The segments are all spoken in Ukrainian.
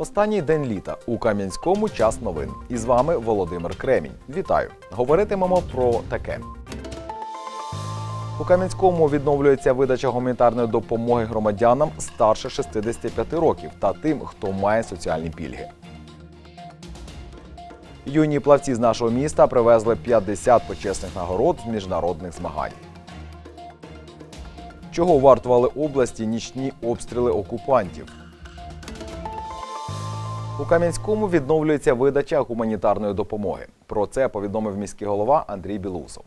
Останній день літа у Кам'янському час новин. І з вами Володимир Кремінь. Вітаю! Говоритимемо про таке. У Кам'янському відновлюється видача гуманітарної допомоги громадянам старше 65 років та тим, хто має соціальні пільги. Юні плавці з нашого міста привезли 50 почесних нагород з міжнародних змагань. Чого вартували області нічні обстріли окупантів? У Кам'янському відновлюється видача гуманітарної допомоги. Про це повідомив міський голова Андрій Білусов.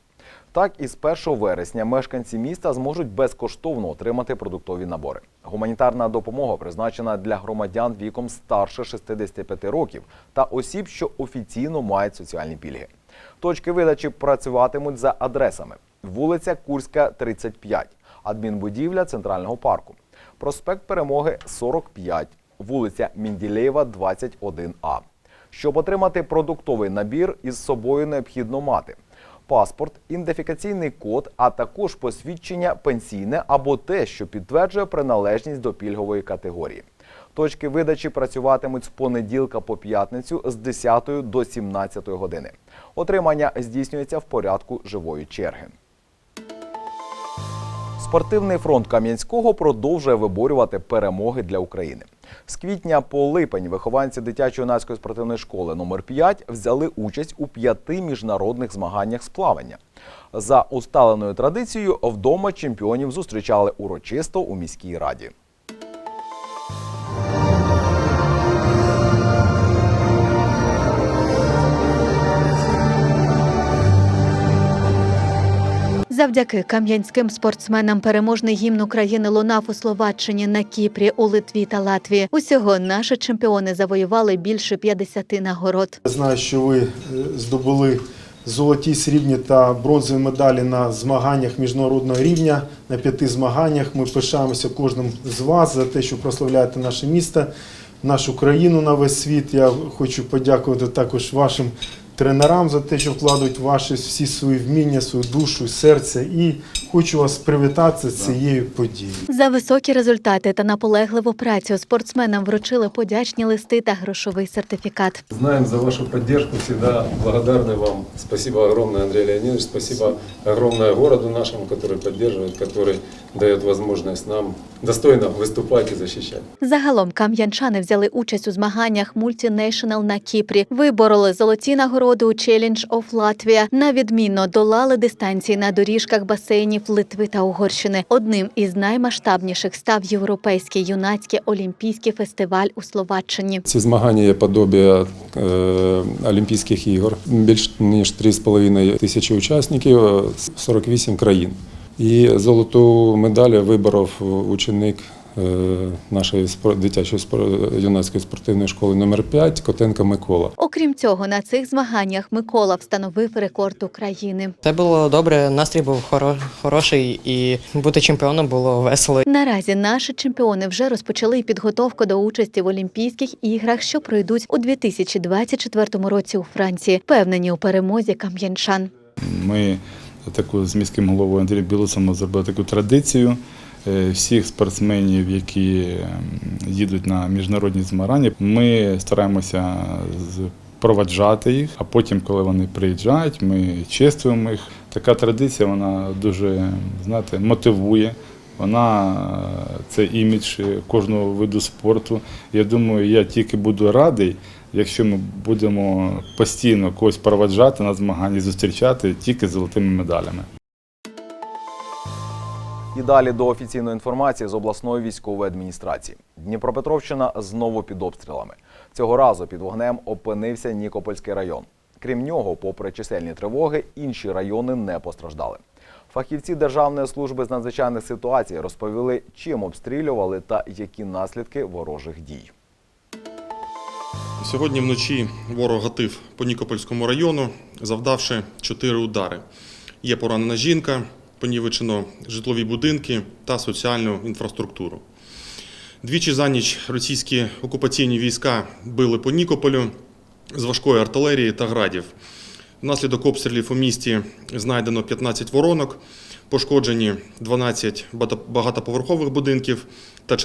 Так, із 1 вересня мешканці міста зможуть безкоштовно отримати продуктові набори. Гуманітарна допомога призначена для громадян віком старше 65 років та осіб, що офіційно мають соціальні пільги. Точки видачі працюватимуть за адресами: вулиця Курська, 35, адмінбудівля Центрального парку, проспект Перемоги 45, вулиця Мінділеєва, 21А. Щоб отримати продуктовий набір, із собою необхідно мати паспорт, ідентифікаційний код, а також посвідчення пенсійне або те, що підтверджує приналежність до пільгової категорії. Точки видачі працюватимуть з понеділка по п'ятницю з 10 до 17 години. Отримання здійснюється в порядку живої черги. Спортивний фронт Кам'янського продовжує виборювати перемоги для України. З квітня по липень вихованці дитячо-юнацької спортивної школи номер 5 взяли участь у п'яти міжнародних змаганнях з плавання. За усталеною традицією вдома чемпіонів зустрічали урочисто у міській раді. Завдяки кам'янським спортсменам переможний гімн України лунав у Словаччині, на Кіпрі, у Литві та Латвії. Усього наші чемпіони завоювали більше 50 нагород. Знаю, що ви е, здобули золоті, срібні та бронзові медалі на змаганнях міжнародного рівня, на п'яти змаганнях. Ми пишаємося кожним з вас за те, що прославляєте наше місто, нашу країну на весь світ. Я хочу подякувати також вашим тренерам за те, що вкладають ваші всі свої вміння, свою душу, серце. І хочу вас привітати з цією подією. За високі результати та наполегливу працю спортсменам вручили подячні листи та грошовий сертифікат. Знаем за вашу поддержку, всегда благодарны вам. Спасибо огромное, Андрей Леонидович, спасибо огромное городу нашему, который поддерживает, который дает возможность нам достойно выступать и защищать. Загалом кам'янчани взяли участь у змаганнях Multinational на Кіпрі, вибороли золоті нагороди у Challenge of Latvia, на відмінно долали дистанції на доріжках басейнів Литви та Угорщини. Одним із наймасштабніших став європейський юнацький олімпійський фестиваль у Словаччині. Ці змагання є подобія е, Олімпійських ігор. Більш ніж 3,5 тисячі учасників, е, 48 країн. І золоту медаль виборов ученик е, нашої спор- дитячої спор- юнацької спортивної школи номер 5 Котенко Микола. Окрім цього, на цих змаганнях Микола встановив рекорд України. Це було добре, настрій був хороший, і бути чемпіоном було весело. Наразі наші чемпіони вже розпочали підготовку до участі в Олімпійських іграх, що пройдуть у 2024 році у Франції. Впевнені у перемозі кам'янчан. Ми таку з міським головою Андрієм Білосом зробили таку традицію. Е, Всіх спортсменів, які ем, їдуть на міжнародні змагання, ми стараємося проваджати їх, а потім, коли вони приїжджають, ми чествуємо їх. Така традиція вона дуже знаєте, мотивує. Вона це імідж кожного виду спорту. Я думаю, я тільки буду радий, якщо ми будемо постійно когось проваджати на змагання, зустрічати тільки золотими медалями. Далі до офіційної інформації з обласної військової адміністрації. Дніпропетровщина знову під обстрілами. Цього разу під вогнем опинився Нікопольський район. Крім нього, попри чисельні тривоги, інші райони не постраждали. Фахівці Державної служби з надзвичайних ситуацій розповіли, чим обстрілювали та які наслідки ворожих дій. Сьогодні вночі ворог гатив по Нікопольському району, завдавши чотири удари. Є поранена жінка, понівечено житлові будинки та соціальну інфраструктуру. Двічі за ніч російські окупаційні війська били по Нікополю з важкої артилерії та градів. Внаслідок обстрілів у місті знайдено 15 воронок, Пошкоджені 12 багатоповерхових будинків та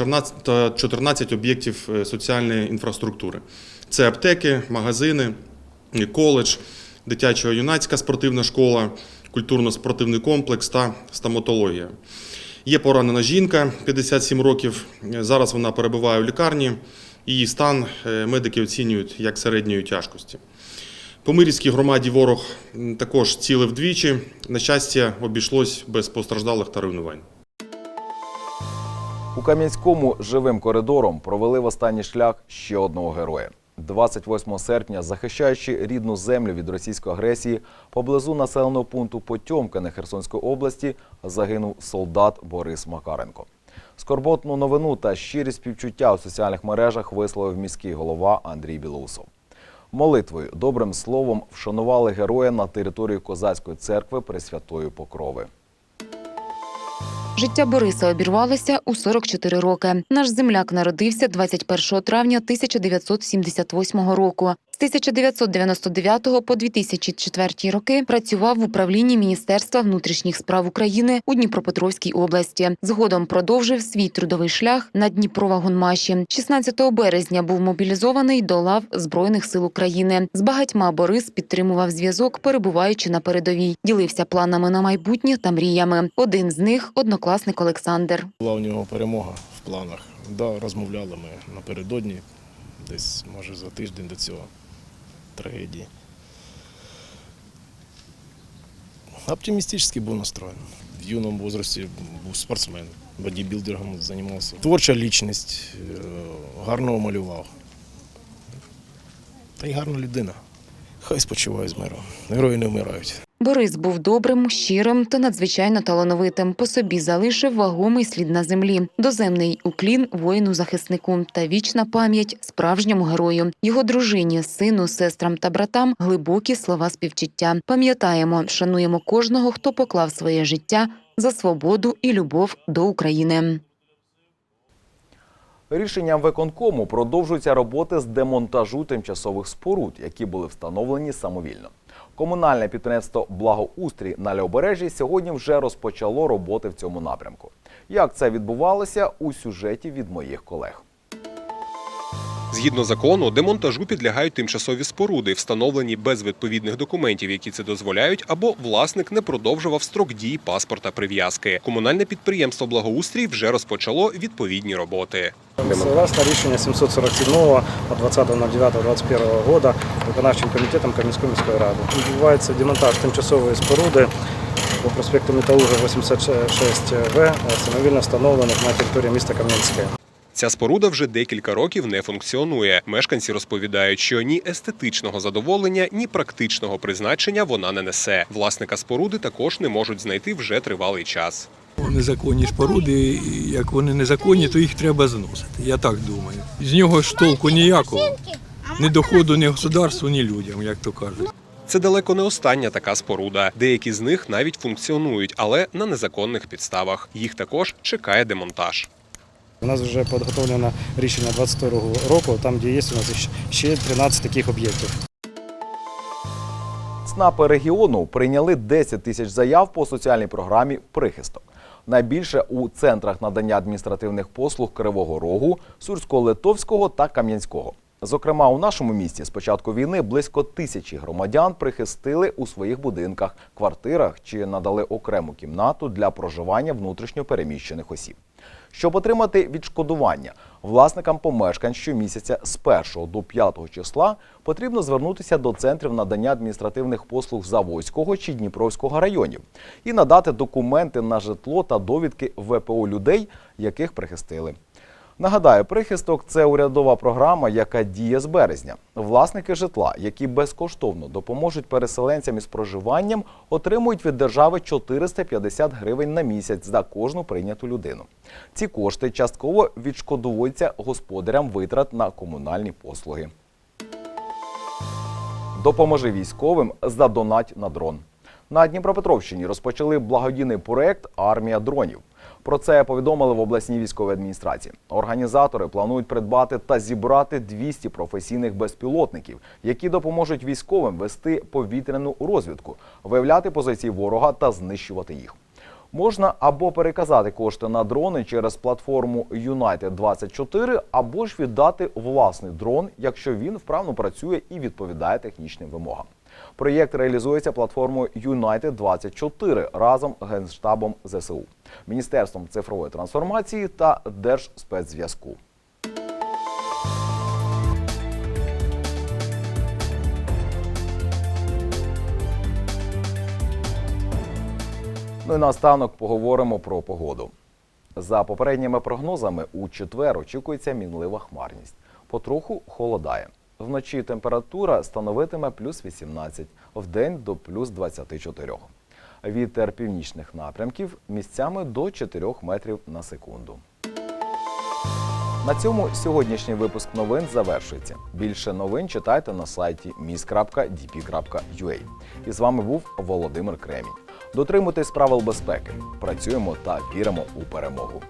14 об'єктів е, соціальної інфраструктури. Це аптеки, магазини, коледж, дитячо-юнацька спортивна школа, культурно-спортивний комплекс та стоматологія. Є поранена жінка 57 років. Зараз вона перебуває в лікарні. Її стан е, медики оцінюють як середньої тяжкості. По Мирівській громаді ворог також цілив двічі. На щастя, обійшлось без постраждалих та руйнувань. У Кам'янському живим коридором провели в останній шлях ще одного героя. 28 серпня, захищаючи рідну землю від російської агресії, поблизу населеного пункту Потьомкане Херсонської області загинув солдат Борис Макаренко. Скорботну новину та щирі співчуття у соціальних мережах висловив міський голова Андрій Білоусов. Молитвою, добрим словом вшанували героя на території козацької церкви Пресвятої Покрови. Життя Бориса обірвалося у 44 роки. Наш земляк народився 21 травня 1978 року. З 1999 по 2004 роки працював в управлінні Міністерства внутрішніх справ України у Дніпропетровській області. Згодом продовжив свій трудовий шлях на Дніпровагонмаші. 16 березня був мобілізований до лав Збройних сил України. З багатьма Борис підтримував зв'язок, перебуваючи на передовій. Ділився планами на майбутнє та мріями. Один з них однокласник Олександр. Була у нього перемога в планах. Да, розмовляли ми напередодні, десь може за тиждень до цього трагедії. Оптимистически був настроен. В юному возрасте був спортсмен, бодібілдингом займався. Творча лічність, е, гарно малював. Та й гарна людина. Хай спочиває з миром. Герої не вмирають. Борис був добрим, щирим та надзвичайно талановитим. По собі залишив вагомий слід на землі, доземний уклін воїну-захиснику та вічна пам'ять справжньому герою. Його дружині, сину, сестрам та братам глибокі слова співчуття. Пам'ятаємо, шануємо кожного, хто поклав своє життя за свободу і любов до України. Рішенням виконкому продовжуються роботи з демонтажу тимчасових споруд, які були встановлені самовільно. Комунальне підприємство Благоустрій на Леобережжі сьогодні вже розпочало роботи в цьому напрямку. Як це відбувалося у сюжеті від моїх колег? Згідно закону, демонтажу підлягають тимчасові споруди, встановлені без відповідних документів, які це дозволяють, або власник не продовжував строк дії паспорта прив'язки. Комунальне підприємство Благоустрій вже розпочало відповідні роботи. Согласно рішення 747 от 20.09.21 года виконавчим комітетом Кам'янської міської ради відбувається демонтаж тимчасової споруди по проспекту Металурга 86В, самовільно встановлених на території міста Кам'янське. Ця споруда вже декілька років не функціонує. Мешканці розповідають, що ні естетичного задоволення, ні практичного призначення вона не несе. Власника споруди також не можуть знайти вже тривалий час. Незаконні споруди, як вони незаконні, то їх треба зносити. Я так думаю. З нього ж толку ніякого. Ні доходу ні государству, ні людям, як то кажуть. Це далеко не остання така споруда. Деякі з них навіть функціонують, але на незаконних підставах. Їх також чекає демонтаж. У нас вже підготовлено рішення 22 року, там де є у нас ще 13 таких об'єктів. ЦНАПи регіону прийняли 10 тисяч заяв по соціальній програмі Прихисток. Найбільше у центрах надання адміністративних послуг Кривого Рогу, Сурсько-Литовського та Кам'янського. Зокрема, у нашому місті з початку війни близько тисячі громадян прихистили у своїх будинках, квартирах чи надали окрему кімнату для проживання внутрішньо переміщених осіб. Щоб отримати відшкодування власникам помешкань щомісяця з 1 до 5 числа потрібно звернутися до центрів надання адміністративних послуг Завойського чи Дніпровського районів і надати документи на житло та довідки ВПО людей, яких прихистили. Нагадаю, прихисток це урядова програма, яка діє з березня. Власники житла, які безкоштовно допоможуть переселенцям із проживанням, отримують від держави 450 гривень на місяць за кожну прийняту людину. Ці кошти частково відшкодовуються господарям витрат на комунальні послуги. Допоможи військовим задонать на дрон. На Дніпропетровщині розпочали благодійний проект Армія дронів. Про це повідомили в обласній військовій адміністрації. Організатори планують придбати та зібрати 200 професійних безпілотників, які допоможуть військовим вести повітряну розвідку, виявляти позиції ворога та знищувати їх. Можна або переказати кошти на дрони через платформу United 24 або ж віддати власний дрон, якщо він вправно працює і відповідає технічним вимогам. Проєкт реалізується платформою United 24 разом з Генштабом ЗСУ, Міністерством цифрової трансформації та Держспецзв'язку. Ну і наостанок поговоримо про погоду. За попередніми прогнозами, у четвер очікується мінлива хмарність. Потроху холодає. Вночі температура становитиме плюс 18, вдень до плюс 24. Вітер північних напрямків місцями до 4 метрів на секунду. На цьому сьогоднішній випуск новин завершується. Більше новин читайте на сайті mis.dp.ua. І з вами був Володимир Кремінь. Дотримуйтесь правил безпеки. Працюємо та віримо у перемогу.